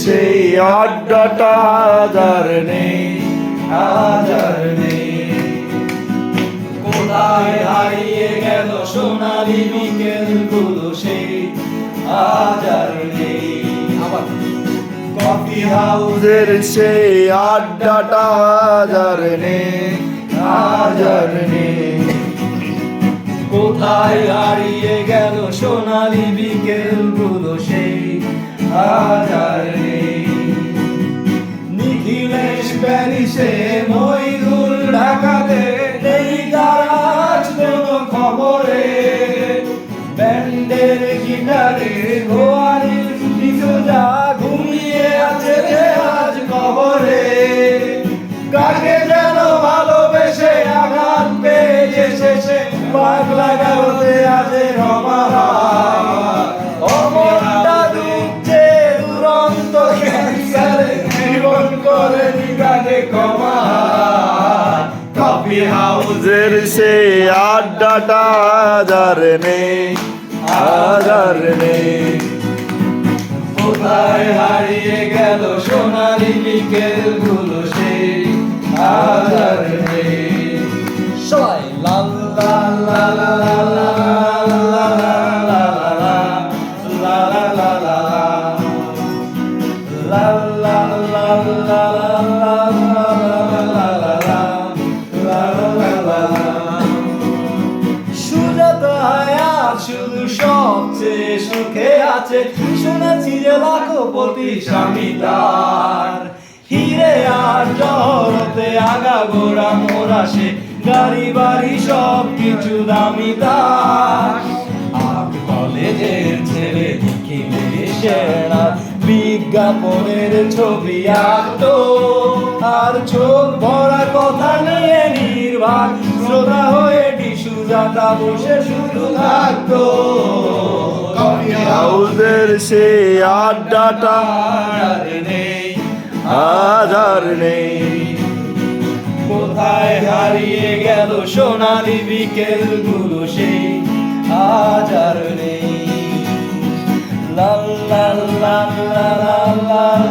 সেই আড্ডাটা হাজার নেই হাজার নেই কোথায় হারিয়ে গেল সোনালি বিকেলগুলো সেই হাজার নেই কফি হাউসের সেই আড্ডাটা হাজার নেই হাজার নেই কোথায় হারিয়ে গেল সোনালি বিকেলগুলো সেই হাজার নেই নিখিলেশ প্যারিসে মইদুল ঢাকাতে ব্যান্ডের গিটারে গোয়ারির যা ঘুমিয়ে আছে রে আজ কবরে। কাকে যেন ভালোবেসে আঘাত পেয়ে শেষে পাগলা গারদে আজে রমা অমরটা দুঃখে দুরন্ত ক্যান্সারে, জীবন করে কমা কফি হাউসের সে আড্ডাটা হাজার নেই। হাজার নেই কোথায় হারিয়ে গেল সোনালি বিকেলগুলো সে হাজার নেই সবাই লাল লাল লাল লাল la la la সবচেয়ে সুখে আছে। শুনেছি যে লাখপতি স্বামী তার। হিরে আর জহরতে আগা গোড়া মোরা সে গাড়ি বাড়ি সব কিছু দামি তার। কলেজের ছেলে বিজ্ঞাপনের ছবি আঁকতো। আর চোখ ভরা কথা নিয়ে নির্বাক শ্রোতা হয়ে টিসু জাতা বসে শুধু থাকতো। হাউসের সে আড্ডাটা আধার নেই। কোথায় হারিয়ে গেল সোনালি বিকেলগুলো সেই আজার নেই। লাল লাল লাল লাল লাল